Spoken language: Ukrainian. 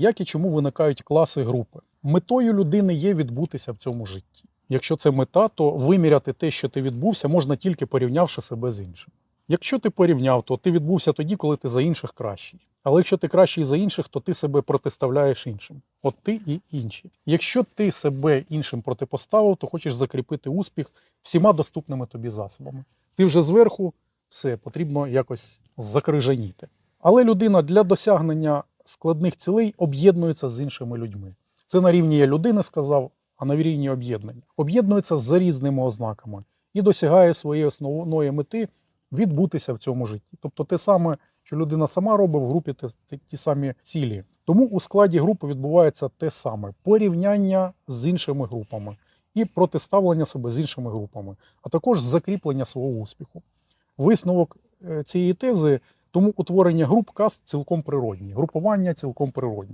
Як і чому виникають класи групи? Метою людини є відбутися в цьому житті. Якщо це мета, то виміряти те, що ти відбувся, можна тільки порівнявши себе з іншим. Якщо ти порівняв, то ти відбувся тоді, коли ти за інших кращий. Але якщо ти кращий за інших, то ти себе протиставляєш іншим. От ти і інші. Якщо ти себе іншим протипоставив, то хочеш закріпити успіх всіма доступними тобі засобами. Ти вже зверху, все потрібно якось закрижаніти. Але людина для досягнення складних цілей об'єднується з іншими людьми. Це на рівні я людини сказав, а на рівні об'єднання. Об'єднується за різними ознаками і досягає своєї основної мети відбутися в цьому житті. Тобто те саме, що людина сама робить в групі, те- ті самі цілі. Тому у складі групи відбувається те саме порівняння з іншими групами і протиставлення себе з іншими групами, а також закріплення свого успіху. Висновок е, цієї тези, тому утворення груп каст цілком природні, групування цілком природні.